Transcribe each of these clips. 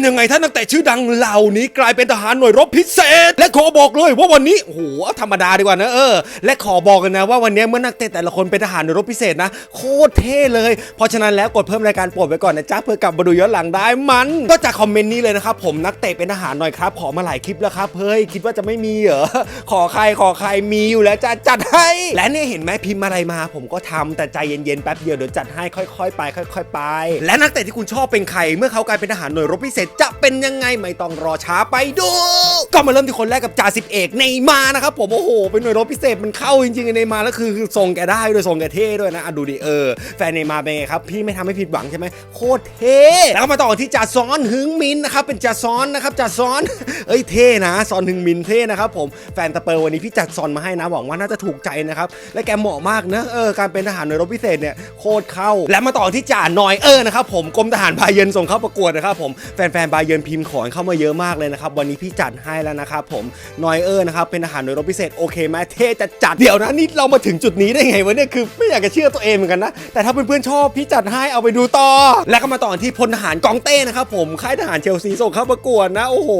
เป็นยังไงถ้านักเตะชื่อดังเหล่านี้กลายเป็นทหารหน่วยรบพิเศษ และขอบอกเลยว่าวันนี้โอ้โหธรรมดาดีกว่านะเออ และขอบอกกันนะว่าวันนี้เมื่อนักเตะแต่ละคนเป็นทหารหน่วยรบพิเศษนะ โคตรเท่เลย เพราะฉะนั้นแล้วกดเพิ่มรายการโปรดไว้ก่อนนะจ๊ะเพื่อกลับมาดูย้อนหลังได้มัน ก็จากคอมเมนต์นี้เลยนะครับผมนักเตะเป็นทหารหน่อยครับ ขอมาหลายคลิปแล้วครับเฮ้ยคิดว่าจะไม่มีเหรอขอใครขอใครมีอยู่แล้วจะจัดให้ และเนี่ยเห็นไหมพิมพ์อะไรมา ผมก็ทำแต่ใจเย็นๆแป๊บเดียวเดี๋ยวจัดให้ค่อยๆไป ค่อย ๆ ไป และนักเตะที่คุณชอบเป็นใคร เมื่อเขากลายเป็นทหารหน่วยรบพิเศษจะเป็นยังไงไม่ต้องรอช้าไปดู ก็มาเริ่มที่คนแรกกับจ่าสิบเอกเนมานะครับผมโอ้โหเป็นหน่วยรบพิเศษมันเข้าจริงๆไอ้เนมาแล้วคือคือทรงแกได้ด้วยทรงแกเท่ด้วยนะอะดูดิเออแฟนเนมาเป็นไงครับพี่ไม่ทำให้ผิดหวังใช่ไหมโคตรเท่แล้วมาต่อที่จ่าซ้อนหึงมินนะครับเป็นจ่าซ้อนนะครับจ่าซ้อนเอ้ยเท่นะซ้อนหึงมินเท่นะครับผมแฟนตะเปอร์วันนี้พี่จัดซอนมาให้นะหวังว่าน่าจะถูกใจนะครับและแกเหมาะมากนะเออการเป็นทหารหน่วยรบพิเศษเนี่ยโคตรเข้า และมาต่อที่จ่านอยเออร์นะครับผมกรมทหารบาเยนส่งเข้าประกวดนะครับผมแฟนๆบาเยนพิมพ์ขอนเข้ามาเยอะมากเลยนะครับวันนี้พี่จัดให้แล้วนะครับผมนอยเออร์นะครับเป็นทหารหน่วยรบพิเศษโอเคไหมเท่จะจัดเดี๋ยวนะนี่เรามาถึงจุดนี้ได้ไงวะเนี่ยคือไม่อยากจะเชื่อตัวเองเหมือนกันนะ แต่ถ้าเพื่อนๆชอบพี่จัดให้เอาไปดูต่อ แล้วก็มาต่อที่พลทหารกองเต้นะครับผมค่ายทหารเชลซีส่งเข้าประกวดนะโอ้โห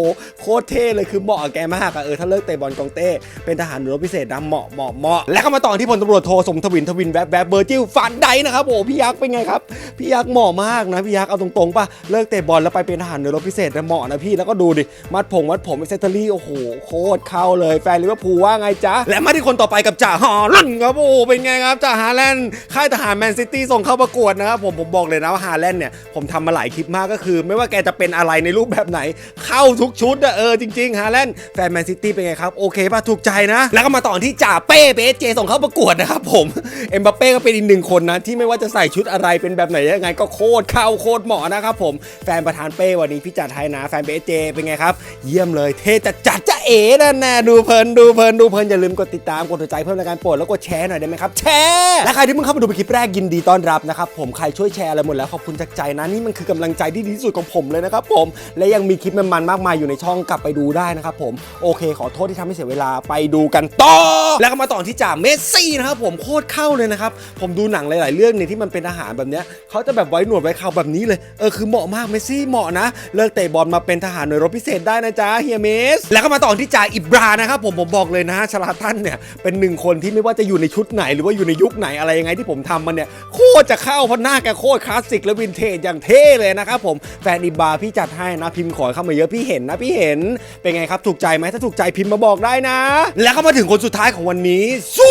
โคตรเท่เลยคือเหมาะกับแกมากอะเออถ้าเลิกเตะบอลกองเต้เป็นทหารหน่วยรบพิเศษนะเหมาะเหมาะเหมาะแล้วก็มาต่อที่พลตำรวจโทสมทวินทวินแวบแวบเบอร์จิลฟันไดนะครับโอ้พี่ยักษ์เป็นไงครับพี่ยักษ์เหมาะมากนะพี่ยักษ์เอาตรงๆป่ะเลิกเตะบอลแล้วไปเป็นทหารหน่วยรบพิเศษนะเหมาะนะพี่แล้วก็ดูดิมัดผมมัดผมเซตเตอรี่โอ้โหโคตรเข้าเลยแฟนลิเวอร์พูลว่าไงจ๊ะ และมาที่คนต่อไปกับจ่าฮาลันด์ครับโอ้เป็นไงครับจ่าฮาแลนด์ค่ายทหารแมนซิตี้ส่งเข้าประกวดนะครับผมผมบอกเลยนะว่าฮาแลนด์เนี่ยผมทำมาหลายคลิปมากก็คือ ไม่ว่าแกจะเป็นอะไรในรูปแบบไหน เข้าทุกชุดอะเออจริงๆฮาแลนด์แฟนแมนซิตี้เป็นไงครับโอเคป่ะถูกใจนะ แล้วก็มาต่อที่จ่าเป้เบสเจส่งเข้าประกวดนะครับผมเอ็มบัปเป้ก็เป็นอีกหนึ่งคนนะที่ไม่ว่าจะใส่ชุดอะไรเป็นแบบไหนยังไง ก็โคตรเข้าโคตรเหมาะนะครับผมแฟนประธานเป้วันนี้พี่จัดให้นะแฟนเบสเจเป็นไงครับเยี่ยมเลยเทจัดจัดจะเอ๋นั่นแน่ดูเพลินดูเพลินดูเพลินอย่าลืมกดติดตามกดหัวใจเพิ่มรายการโปรดแล้วกดแชร์หน่อยได้ไหมครับแชร์และใครที่เพิ่งเข้ามาดูเป็นคลิปแรกยินดีต้อนรับนะครับผมใครช่วยแชร์อะไรหมดแล้วขอบคุณจากใจนะนี่มันคือกำลังใจที่ดีที่สุดของผมเลยนะครับผมและยังมีคลิปมันๆมากมายอยู่ในช่องกลับไปดูได้นะครับผมโอเค ขอโทษที่ทำให้เสียเวลาไปดูกันต่อแล้วก็มาต่อที่จ่าเมสซี่นะครับผมโคตรเข้าเลยนะครับผมดูหนังหลาย ๆ เรื่องเนี่ยที่มันเป็นทหารแบบเนี้ยเขาจะแบบไว้หนวดไว้เขาแบบนี้เลยเออคือเหมาะมากเมสซี่เหมาะนะ เลิกเตะบอลมาเป็นทหารหน่วยรบพิเศษได้นะจ๊ะเฮียเมสแล้วก็มาต่อที่จ่าอิบรานะครับผมผมบอกเลยนะชลาตันเนี่ยเป็นหนึ่งคนที่ไม่ว่าจะอยู่ในชุดไหนหรือว่าอยู่ในยุคไหนอะไรยังไงที่ผมทำมันเนี่ยโคตรจะเข้าเพราะหน้าแกโคตรคลาสสิกและวินเทจอย่างเท่เลยนะครับผมแฟนอิบราพี่จัดให้นะพิมพ์ขอเข้ามาเยอะพี่เห็นนะพี่เห็นเป็นไงครับถูกใจไหมถ้าถูกใจพิมพ์มาบอกได้นะ แล้วก็มาถึงคนสุดท้ายของวันนี้สู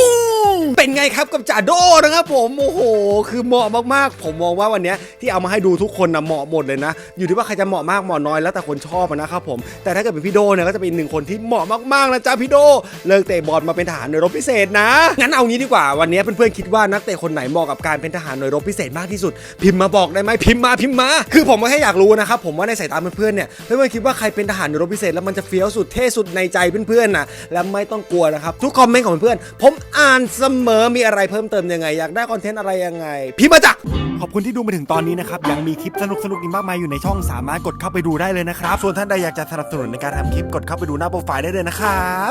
เป็นไงครับกับจ่าโดนะครับผมโอ้โห คือเหมาะมากๆ ผมมองว่าวันนี้ที่เอามาให้ดูทุกคนนะเหมาะหมดเลยนะ อยู่ที่ว่าใครจะเหมาะมากเหมาะน้อยแล้วแต่คนชอบนะครับผมแต่ถ้าเกิดเป็นพี่โดเนี่ยก็จะเป็นหนึ่งคนที่เหมาะมากๆนะจ๊ะพี่โดเลิกเตะบอลมาเป็นทหารหน่วยรบพิเศษนะงั้นเอางี้ดีกว่าวันนี้เพื่อนๆคิดว่านักเตะคนไหนเหมาะกับการเป็นทหารหน่วยรบพิเศษมากที่สุด พิมพ์มาบอกได้ไหมพิมพ์มาพิมพ์มา คือผมก็แค่อยากรู้นะครับผมว่าในสายตาเพื่อนๆเนี่ยเพื่อนๆคิดว่าใครเป็นทหารหน่วยรบพิเศษแล้วมันจะเฟี้ยวสุดเท่สุดในใจเพื่อนๆนะและไม่ต้องกลัวนะครับทุกคอมเมนต์ของเพื่อนๆผมอ่านเสมอมีอะไรเพิ่มเติมยังไง อยากได้คอนเทนต์อะไรยังไง พิมพ์มาจ้ะ ขอบคุณที่ดูมาถึงตอนนี้นะครับ ยังมีคลิปสนุกสนุกๆอีกมากมายอยู่ในช่องสามารถกดเข้าไปดูได้เลยนะครับ ส่วนท่านใดอยากจะสนับสนุนในการทำคลิปกดเข้าไปดูหน้าโปรไฟล์ได้เลยนะครับ